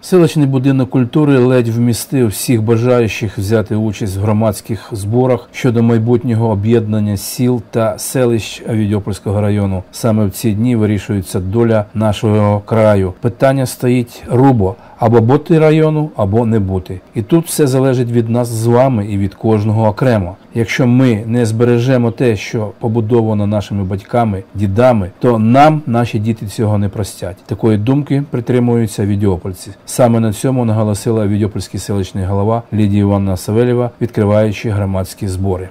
Селищний будинок культури ледь вмістив всіх бажаючих взяти участь в громадських зборах щодо майбутнього об'єднання сіл та селищ Авідьопольського району. Саме в ці дні вирішується доля нашого краю. Питання стоїть рубо або бути району, або не бути. І тут все залежить від нас з вами і від кожного окремо. Якщо ми не збережемо те, що побудовано нашими батьками, дідами, то нам наші діти цього не простять. Такої думки притримуються відьопольці. Саме на цьому наголосила відьопольський селищний голова Лідія Івановна Савельєва, відкриваючи громадські збори.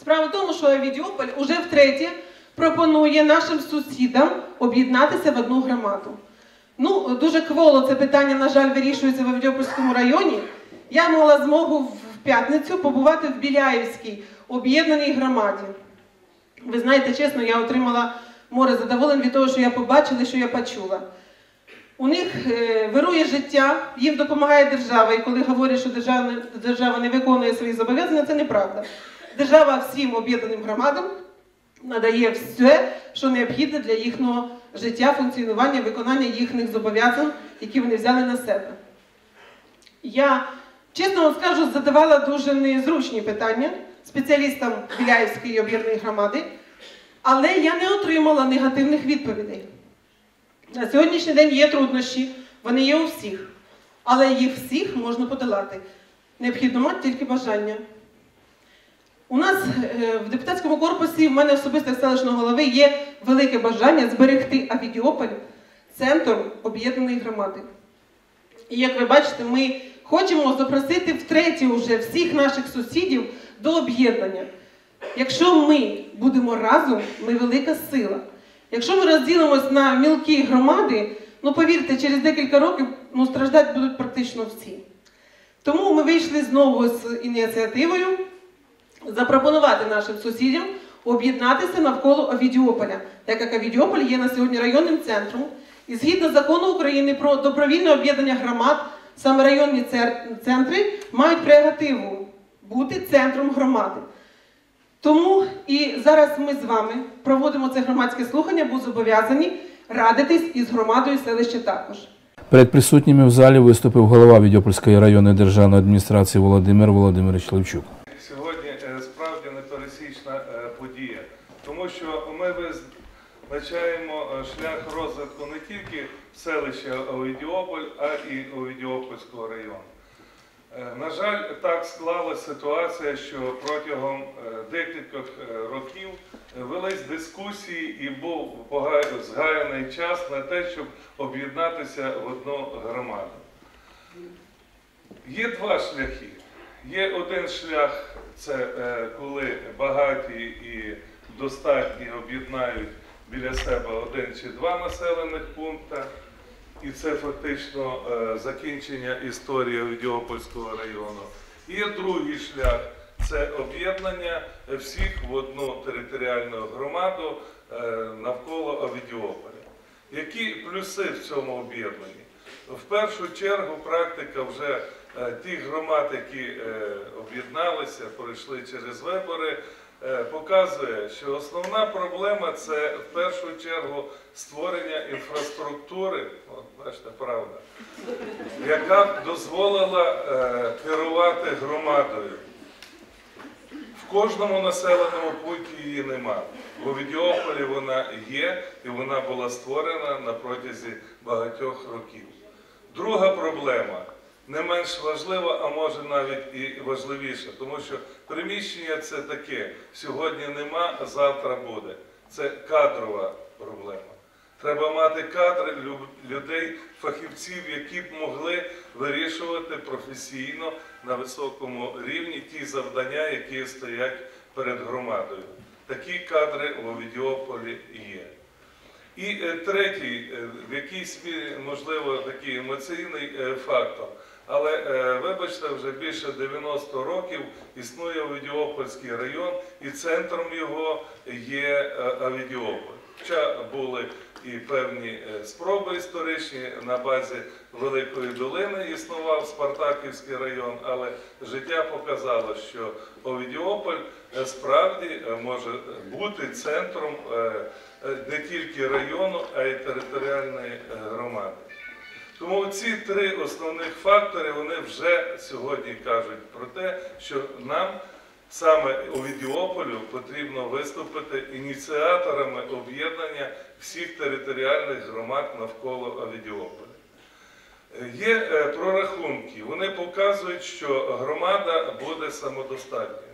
Справа в тому, що Авідіополь уже втретє пропонує нашим сусідам об'єднатися в одну громаду. Ну, дуже кволо це питання, на жаль, вирішується в Авдіопольському районі. Я мала змогу в п'ятницю побувати в Біляївській об'єднаній громаді. Ви знаєте, чесно, я отримала море задоволень від того, що я побачила що я почула. У них е, вирує життя, їм допомагає держава. І коли говорять, що держава не виконує свої зобов'язання, це неправда. Держава всім об'єднаним громадам надає все, що необхідне для їхнього життя, функціонування, виконання їхніх зобов'язань, які вони взяли на себе. Я, чесно вам скажу, задавала дуже незручні питання спеціалістам Біляївської об'єднаної громади, але я не отримала негативних відповідей. На сьогоднішній день є труднощі, вони є у всіх, але їх всіх можна подолати. Необхідно мати тільки бажання. У нас е, в депутатському корпусі, в мене особисто селищного голови, є велике бажання зберегти Авідіополь центром об'єднаної громади. І як ви бачите, ми хочемо запросити втретє вже всіх наших сусідів до об'єднання. Якщо ми будемо разом, ми велика сила. Якщо ми розділимось на мілкі громади, ну повірте, через декілька років ну, страждати будуть практично всі. Тому ми вийшли знову з ініціативою запропонувати нашим сусідам об'єднатися навколо Авідіополя, так як Авідіополь є на сьогодні районним центром. І згідно закону України про добровільне об'єднання громад, саме районні центри мають прерогативу бути центром громади. Тому і зараз ми з вами проводимо це громадське слухання, бо зобов'язані радитись із громадою селища також. Перед присутніми в залі виступив голова Відьопольської районної державної адміністрації Володимир Володимирович Левчук. Сьогодні е, справді непересічна е, подія, тому що ми визначаємо е, шлях розвитку не тільки селища Овідіополь, а і Овідіопольського району. Е, На жаль, так склалася ситуація, що протягом е, декількох років велись дискусії і був згаяний час на те, щоб об'єднатися в одну громаду. Є два шляхи. Є один шлях, це коли багаті і достатні об'єднають біля себе один чи два населених пункти, і це фактично е, закінчення історії Відіопольського району. І другий шлях це об'єднання всіх в одну територіальну громаду е, навколо Авідіополя. Які плюси в цьому об'єднанні? В першу чергу практика вже е, тих громад, які об'єдналися, пройшли через вибори, показує, що основна проблема це в першу чергу створення інфраструктури, от бачите, правда, яка б дозволила е, керувати громадою. В кожному населеному пункті її нема. У Відіополі вона є і вона була створена на протязі багатьох років. Друга проблема не менш важлива, а може навіть і важливіша, тому що приміщення це таке: сьогодні нема, а завтра буде. Це кадрова проблема. Треба мати кадри людей, фахівців, які б могли вирішувати професійно на високому рівні ті завдання, які стоять перед громадою. Такі кадри у Відіополі є. І е, третій, е, в якійсь мірі, можливо, такий емоційний е, фактор. Але е, вибачте, вже більше 90 років існує Авідіопольський район, і центром його є е, Авідіополь. Хоча були і певні е, спроби історичні на базі Великої долини існував Спартаківський район, але життя показало, що Овідіополь справді може бути центром не тільки району, а й територіальної громади. Тому ці три основних фактори вони вже сьогодні кажуть про те, що нам саме у Відіополю потрібно виступити ініціаторами об'єднання всіх територіальних громад навколо Авідіополя. Є е, прорахунки, вони показують, що громада буде самодостатньою.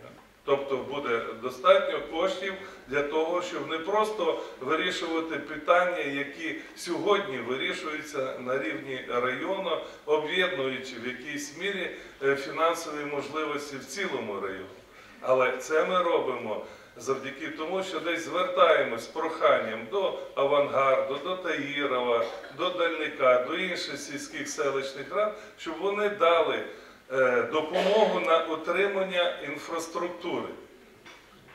Тобто буде достатньо коштів для того, щоб не просто вирішувати питання, які сьогодні вирішуються на рівні району, об'єднуючи в якійсь мірі е, фінансові можливості в цілому районі. Але це ми робимо завдяки тому, що десь звертаємось з проханням до Авангарду, до Таїрова, до Дальника, до інших сільських селищних рад, щоб вони дали допомогу на отримання інфраструктури.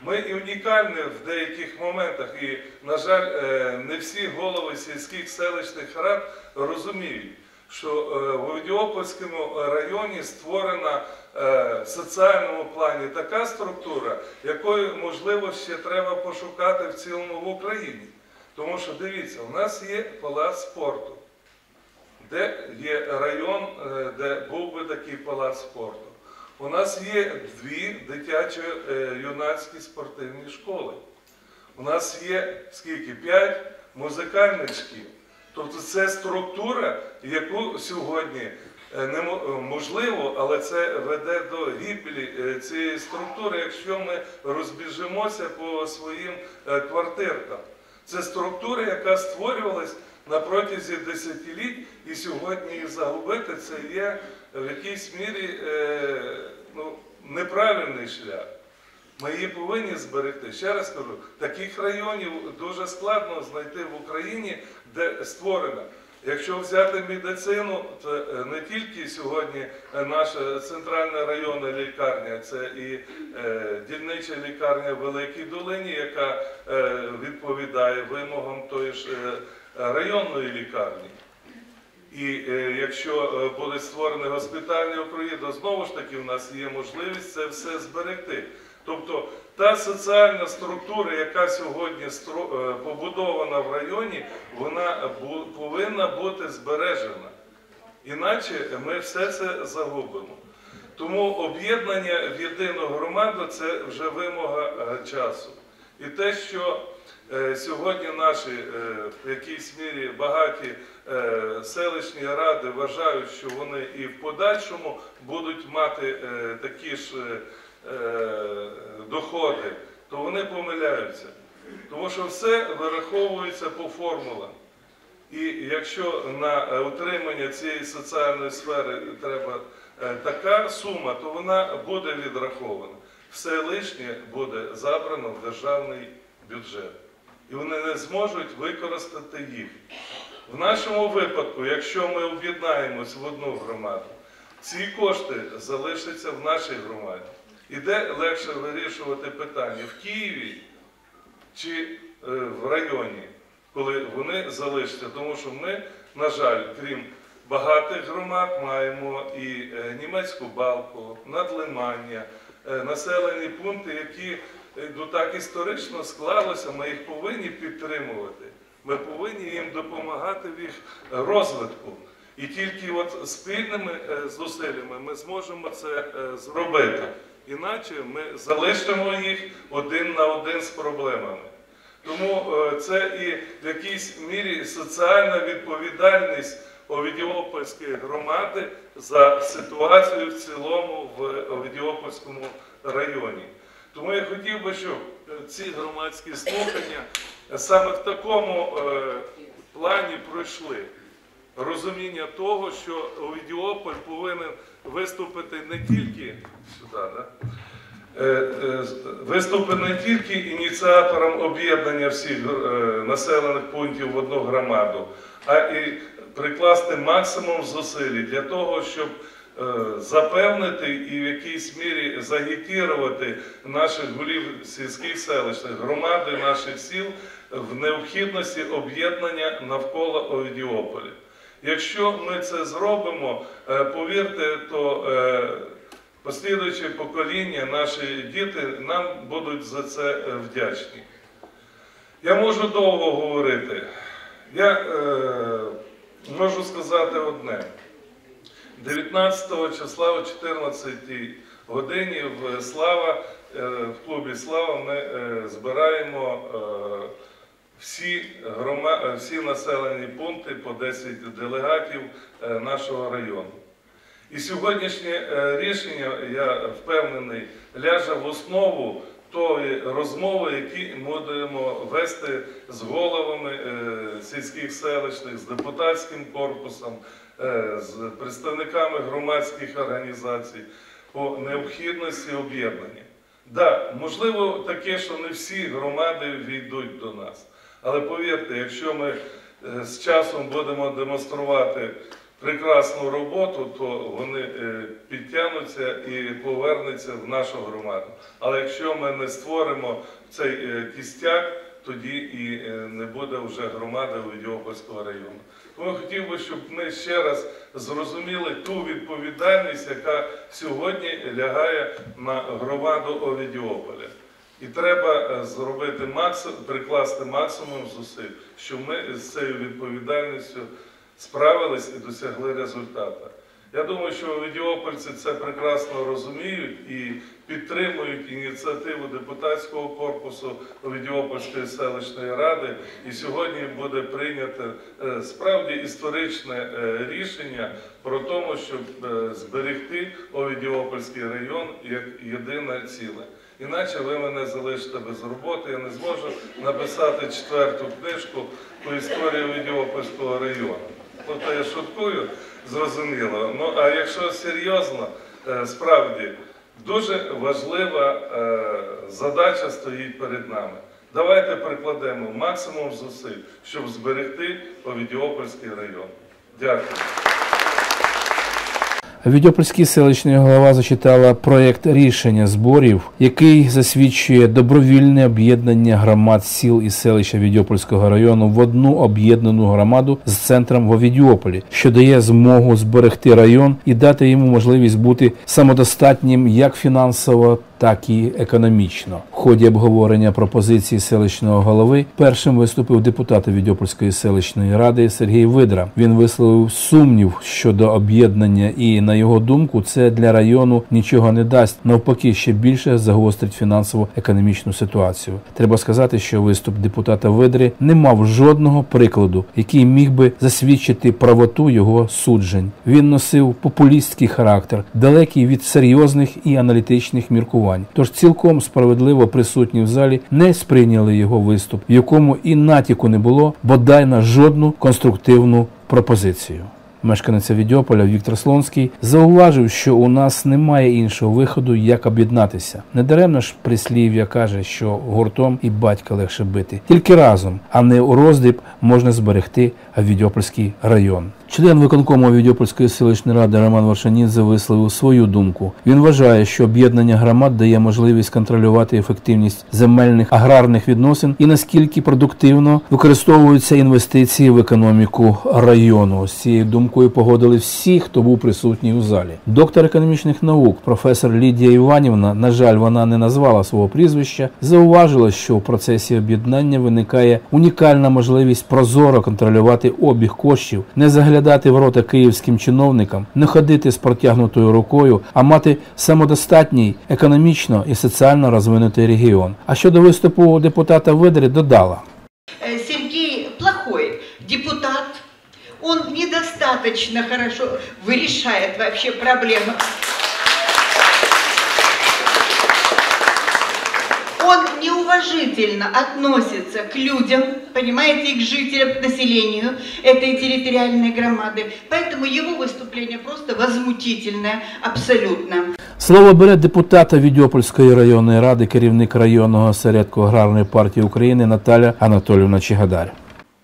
Ми і унікальні в деяких моментах, і, на жаль, е, не всі голови сільських селищних рад розуміють, що е, в Овідіопольському районі створена е, в соціальному плані така структура, якої, можливо, ще треба пошукати в цілому в Україні. Тому що дивіться, у нас є палац спорту, де є район, е, де був би такий палац спорту. У нас є дві дитячі е, юнацькі спортивні школи. У нас є скільки? П'ять музикальних шкіл. Тобто це структура, яку сьогодні е, немо- можливо, але це веде до гибелі е, цієї структури, якщо ми розбіжимося по своїм квартиркам. Це структура, яка створювалась на протязі десятиліть, і сьогодні її загубити це є в якійсь мірі е, ну, неправильний шлях. Ми її повинні зберегти. Ще раз кажу, таких районів дуже складно знайти в Україні, де створена. Якщо взяти медицину, то е, не тільки сьогодні е, наша центральна районна лікарня, це і дільнича лікарня в Великій Долині, яка відповідає вимогам тої ж районної лікарні. І е, якщо е, буде створений госпітальний округи, то знову ж таки в нас є можливість це все зберегти. Тобто та соціальна структура, яка сьогодні е, побудована в районі, вона повинна бути збережена. Іначе ми все це загубимо. Тому об'єднання в єдину громаду це вже вимога часу. І те, що сьогодні наші е, в якійсь мірі багаті е, селищні ради вважають, що вони і в подальшому будуть мати е, такі ж е, е, доходи, то вони помиляються. Тому що все вираховується по формулам. І якщо на е, утримання цієї соціальної сфери треба е, така сума, то вона буде відрахована. Все лишнє буде забрано в державний бюджет. І вони не зможуть використати їх. В нашому випадку, якщо ми об'єднаємось в одну громаду, ці кошти залишаться в нашій громаді. І де легше вирішувати питання в Києві чи е, в районі, коли вони залишаться. Тому що ми, на жаль, крім багатих громад, маємо і е, німецьку балку, надлимання, е, населені пункти, які ну, так історично склалося, ми їх повинні підтримувати. Ми повинні їм допомагати в їх розвитку. І тільки от спільними е, зусиллями ми зможемо це е, зробити. Іначе ми залишимо їх один на один з проблемами. Тому е, це і в якійсь мірі соціальна відповідальність Овідіопольської громади за ситуацію в цілому в Овідіопольському районі. Тому я хотів би, щоб ці громадські слухання саме в такому е, плані пройшли. Розуміння того, що Овідіополь повинен виступити не тільки сюди, да? Е, е, виступити не тільки ініціатором об'єднання всіх населених пунктів в одну громаду, а і прикласти максимум зусиль для того, щоб запевнити і в якійсь мірі загітірувати наших голів сільських селищних громади, наших сіл в необхідності об'єднання навколо Овідіополя. Якщо ми це зробимо, е, повірте, то е, послідуючі покоління, наші діти нам будуть за це е, вдячні. Я можу довго говорити. Я е, можу сказати одне. 19 числа о 14 годині в Слава, е, в клубі Слава ми е, збираємо е, всі, грома, е, всі населені пункти по 10 делегатів нашого району. І сьогоднішнє рішення, я впевнений, ляже в основу тої розмови, які ми будемо вести з головами сільських селищних, з депутатським корпусом, з представниками громадських організацій по необхідності об'єднання. Да, можливо, таке, що не всі громади війдуть до нас. Але повірте, якщо ми е, з часом будемо демонструвати прекрасну роботу, то вони е, підтягнуться і повернуться в нашу громаду. Але якщо ми не створимо цей е, кістяк, тоді і е, не буде вже громади Овідіопольського району. Тому хотів би, щоб ми ще раз зрозуміли ту відповідальність, яка сьогодні лягає на громаду Овідіополя. І треба е, зробити максимум, прикласти максимум зусиль, щоб ми з цією відповідальністю справились і досягли результату. Я думаю, що відеопольці це прекрасно розуміють і підтримують ініціативу депутатського корпусу Відеопольської селищної ради. І сьогодні буде прийнято е, справді історичне е, рішення про тому, щоб е, зберегти Овідіопольський район як єдине ціле. Іначе ви мене залишите без роботи, я не зможу написати четверту книжку по історії Відеопольського району. Ну, то я шуткую, зрозуміло. Ну, а якщо серйозно, справді дуже важлива е, задача стоїть перед нами. Давайте прикладемо максимум зусиль, щоб зберегти Овідіопольський район. Дякую. Відьопольський селищний голова зачитала проєкт рішення зборів, який засвідчує добровільне об'єднання громад сіл і селища Відьопольського району в одну об'єднану громаду з центром в Овідіополі, що дає змогу зберегти район і дати йому можливість бути самодостатнім як фінансово, так і економічно. В ході обговорення пропозиції селищного голови першим виступив депутат Відьопольської селищної ради Сергій Видра. Він висловив сумнів щодо об'єднання, і на його думку, це для району нічого не дасть. Навпаки, ще більше загострить фінансово-економічну ситуацію. Треба сказати, що виступ депутата Видри не мав жодного прикладу, який міг би засвідчити правоту його суджень. Він носив популістський характер, далекий від серйозних і аналітичних міркувань. Тож цілком справедливо присутні в залі не сприйняли його виступ, в якому і натяку не було бодай на жодну конструктивну пропозицію. Мешканець Відьополя Віктор Слонський зауважив, що у нас немає іншого виходу, як об'єднатися. Недаремно ж прислів'я каже, що гуртом і батька легше бити. Тільки разом, а не у роздріб можна зберегти Відьопольський район. Член виконкому Відьопольської селищної ради Роман Варшанідзе висловив свою думку. Він вважає, що об'єднання громад дає можливість контролювати ефективність земельних аграрних відносин і наскільки продуктивно використовуються інвестиції в економіку району. З цією думкою погодили всі, хто був присутній у залі. Доктор економічних наук, професор Лідія Іванівна, на жаль, вона не назвала свого прізвища, зауважила, що в процесі об'єднання виникає унікальна можливість прозоро контролювати обіг коштів, не заглядати в рота київським чиновникам, не ходити з протягнутою рукою, а мати самодостатній економічно і соціально розвинутий регіон. А щодо виступу депутата Видри додала. Э, Сергей плохой депутат, он недостаточно хорошо вырешает вообще проблемы. Он неуважительно относится к людям, понимаете, и к жителям, к населению этой территориальной громады. Поэтому его выступление просто возмутительное, абсолютно. Слово бере депутата Відьопольської районної ради, керівник районного осередку аграрної партії України Наталя Анатолівна Чигадар.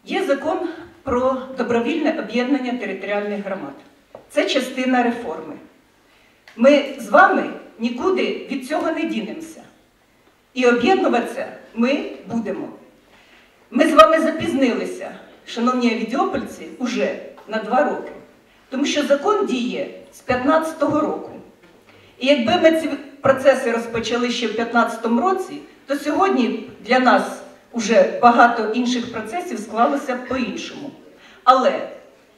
Є закон про добровільне об'єднання територіальних громад. Це частина реформи. Ми з вами нікуди від цього не дінемося. І об'єднуватися ми будемо. Ми з вами запізнилися, шановні авідіопольці, уже на два роки. Тому що закон діє з 15-го року. І якби ми ці процеси розпочали ще в 2015 році, то сьогодні для нас вже багато інших процесів склалося б по-іншому. Але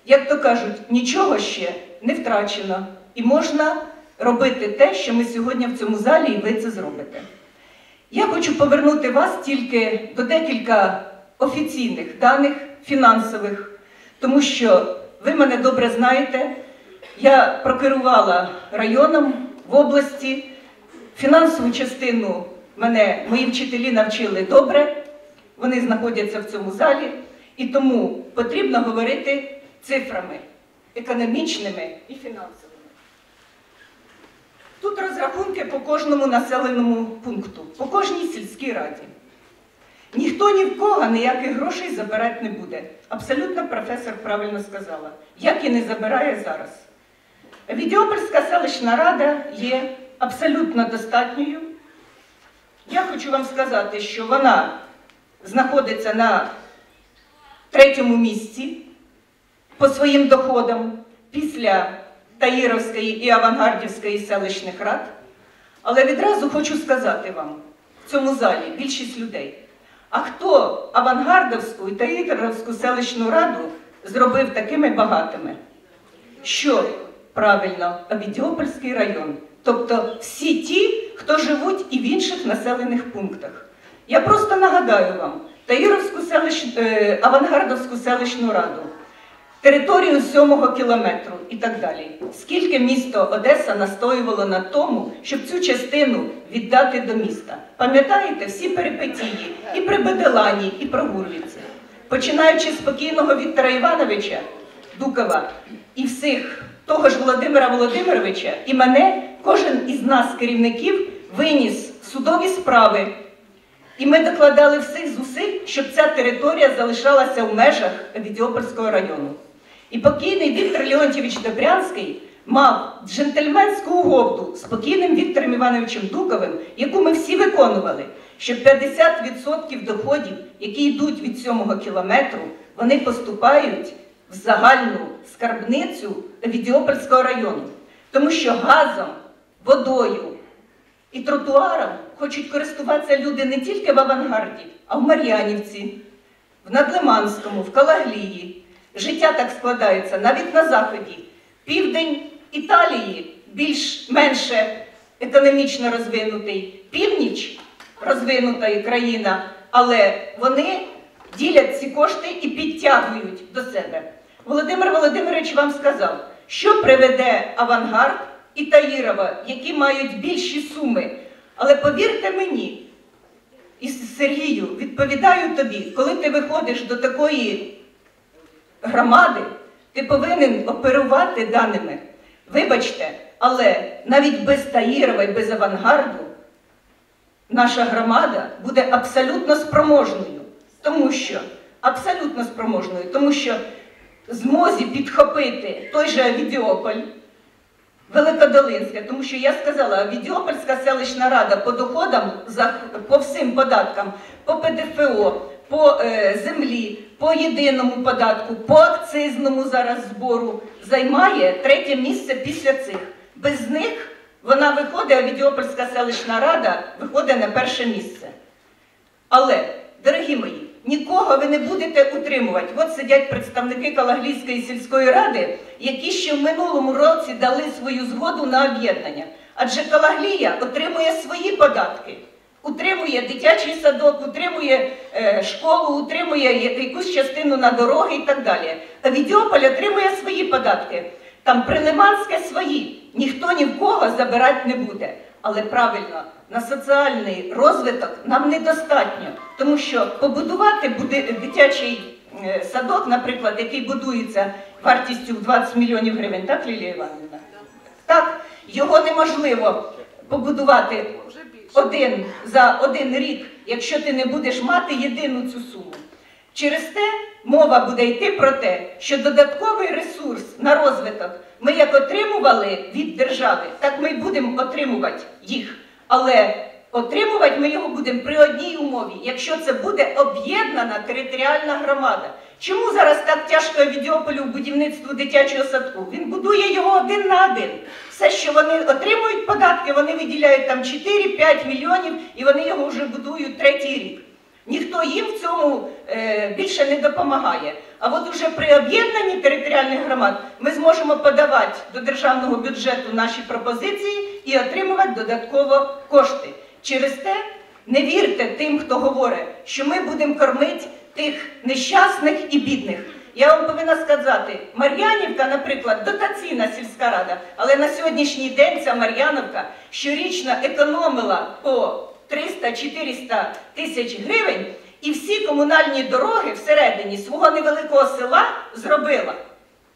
як то кажуть, нічого ще не втрачено, і можна робити те, що ми сьогодні в цьому залі, і ви це зробите. Я хочу повернути вас тільки до декілька офіційних даних фінансових, тому що ви мене добре знаєте. Я прокерувала районом в області. Фінансову частину мене мої вчителі навчили добре, вони знаходяться в цьому залі, і тому потрібно говорити цифрами економічними і фінансовими. Тут розрахунки по кожному населеному пункту, по кожній сільській раді. Ніхто ні в кого ніяких грошей забирати не буде. Абсолютно професор правильно сказала, як і не забирає зараз. Відьопольська селищна рада є абсолютно достатньою. Я хочу вам сказати, що вона знаходиться на третьому місці по своїм доходам після Таїровської і Авангардівської селищних рад. Але відразу хочу сказати вам в цьому залі більшість людей. А хто Авангардовську і Таїровську селищну раду зробив такими багатими? Що правильно, Авідіопольський район. Тобто всі ті, хто живуть і в інших населених пунктах. Я просто нагадаю вам Таїровську селищ... е, Авангардовську селищну раду, територію сьомого кілометру і так далі. Скільки місто Одеса настоювало на тому, щоб цю частину віддати до міста? Пам'ятаєте всі перипетії і при Беделані, і про Гурвіці? Починаючи з покійного Віктора Івановича Дукова і всіх того ж Володимира Володимировича, і мене, кожен із нас, керівників, виніс судові справи. І ми докладали всіх зусиль, щоб ця територія залишалася в межах Відьопольського району. І покійний Віктор Леонтьєвич Добрянський мав джентльменську угоду з покійним Віктором Івановичем Дуковим, яку ми всі виконували, що 50% доходів, які йдуть від сьомого кілометру, вони поступають в загальну скарбницю Відіопольського району. Тому що газом, водою і тротуаром хочуть користуватися люди не тільки в Авангарді, а в Мар'янівці, в Надлиманському, в Калаглії. Життя так складається навіть на заході. Південь Італії більш-менше економічно розвинутий, північ розвинута країна, але вони ділять ці кошти і підтягують до себе. Володимир Володимирович вам сказав, що приведе авангард і Таїрова, які мають більші суми. Але повірте мені, і Сергію, відповідаю тобі, коли ти виходиш до такої громади, ти повинен оперувати даними. Вибачте, але навіть без Таїрова і без авангарду наша громада буде абсолютно спроможною. Тому що абсолютно спроможною, тому що змозі підхопити той же Авідіополь, Великодолинське, тому що я сказала, Відьопольська селищна рада по доходам по всім податкам, по ПДФО, по е, землі, по єдиному податку, по акцизному зараз збору займає третє місце після цих. Без них вона виходить, а Відьопольська селищна рада виходить на перше місце. Але, дорогі мої, нікого ви не будете утримувати. От сидять представники Калаглійської сільської ради, які ще в минулому році дали свою згоду на об'єднання. Адже Калаглія отримує свої податки. Утримує дитячий садок, утримує е, школу, утримує якусь частину на дороги і так далі. А Відьополь отримує свої податки. Там Прилиманське свої. Ніхто ні в кого забирати не буде. Але правильно, на соціальний розвиток нам недостатньо, тому що побудувати дитячий е, садок, наприклад, який будується вартістю в 20 мільйонів гривень, так, Лілія Іванівна? Так, його неможливо побудувати один за один рік, якщо ти не будеш мати єдину цю суму. Через те мова буде йти про те, що додатковий ресурс на розвиток ми як отримували від держави, так ми й будемо отримувати їх. Але отримувати ми його будемо при одній умові, якщо це буде об'єднана територіальна громада. Чому зараз так тяжко Відьополю в будівництву дитячого садку? Він будує його один на один. Все, що вони отримують податки, вони виділяють там 4-5 мільйонів і вони його вже будують третій рік. Ніхто їм в цьому е, більше не допомагає. А от уже при об'єднанні територіальних громад ми зможемо подавати до державного бюджету наші пропозиції і отримувати додатково кошти. Через те не вірте тим, хто говорить, що ми будемо кормити тих нещасних і бідних. Я вам повинна сказати, Мар'янівка, наприклад, дотаційна сільська рада, але на сьогоднішній день ця Мар'яновка щорічно економила по 300-400 тисяч гривень і всі комунальні дороги всередині свого невеликого села зробила.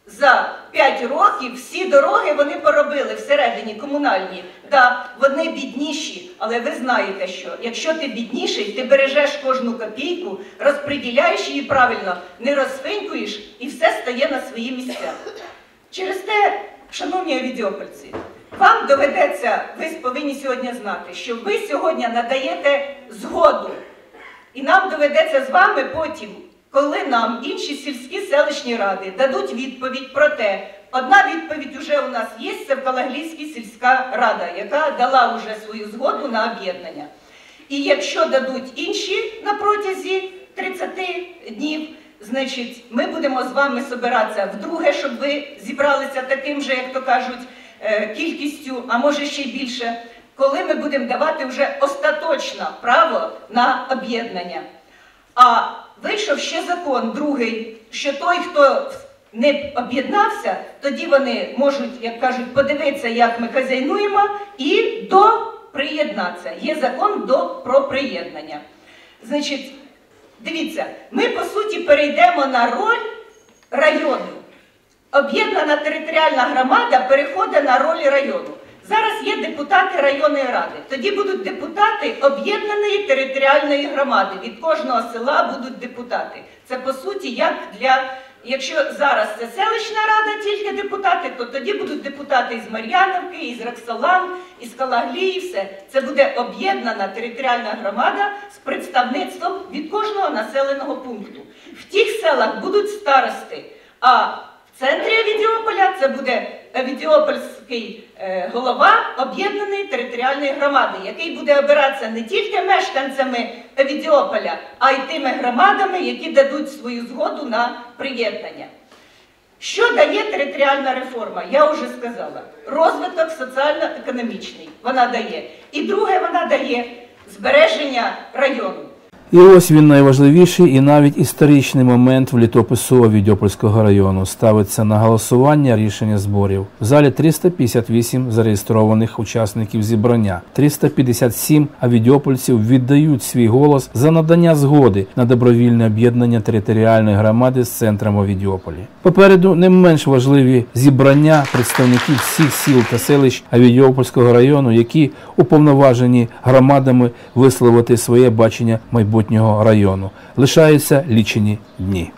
За 5 років всі дороги вони поробили всередині комунальні. Да, вони бідніші, але ви знаєте, що якщо ти бідніший, ти бережеш кожну копійку, розподіляєш її правильно, не розфинькуєш і все стає на свої місця. Через те, шановні авідіопольці, вам доведеться, ви повинні сьогодні знати, що ви сьогодні надаєте згоду. І нам доведеться з вами потім, коли нам інші сільські селищні ради дадуть відповідь про те, одна відповідь вже у нас є, це Вкалаглійська сільська рада, яка дала вже свою згоду на об'єднання. І якщо дадуть інші на протязі 30 днів, значить ми будемо з вами собиратися вдруге, щоб ви зібралися таким же, як то кажуть, е, кількістю, а може ще й більше, коли ми будемо давати вже остаточно право на об'єднання. А вийшов ще закон другий, що той, хто не об'єднався, тоді вони можуть, як кажуть, подивитися, як ми хазяйнуємо, і до приєднатися. Є закон до про приєднання. Значить, дивіться, ми по суті перейдемо на роль району. Об'єднана територіальна громада переходить на роль району. Зараз є депутати районної ради. Тоді будуть депутати об'єднаної територіальної громади. Від кожного села будуть депутати. Це по суті як для. Якщо зараз це селищна рада, тільки депутати, то тоді будуть депутати із Мар'яновки, із Роксолан, із Калаглії, все. Це буде об'єднана територіальна громада з представництвом від кожного населеного пункту. В тих селах будуть старости, а в центрі Авідіополя це буде Авідіопольський е, голова об'єднаної територіальної громади, який буде обиратися не тільки мешканцями Авідіополя, а й тими громадами, які дадуть свою згоду на приєднання. Що дає територіальна реформа? Я вже сказала. Розвиток соціально-економічний вона дає. І друге, вона дає збереження району. І ось він найважливіший і навіть історичний момент в літопису Авідьопольського району ставиться на голосування рішення зборів. В залі 358 зареєстрованих учасників зібрання. 357 авідьопольців віддають свій голос за надання згоди на добровільне об'єднання територіальної громади з центром Авідьополі. Попереду не менш важливі зібрання представників всіх сіл та селищ Авідьопольського району, які уповноважені громадами висловити своє бачення майбутнього району. Лишаються лічені дні.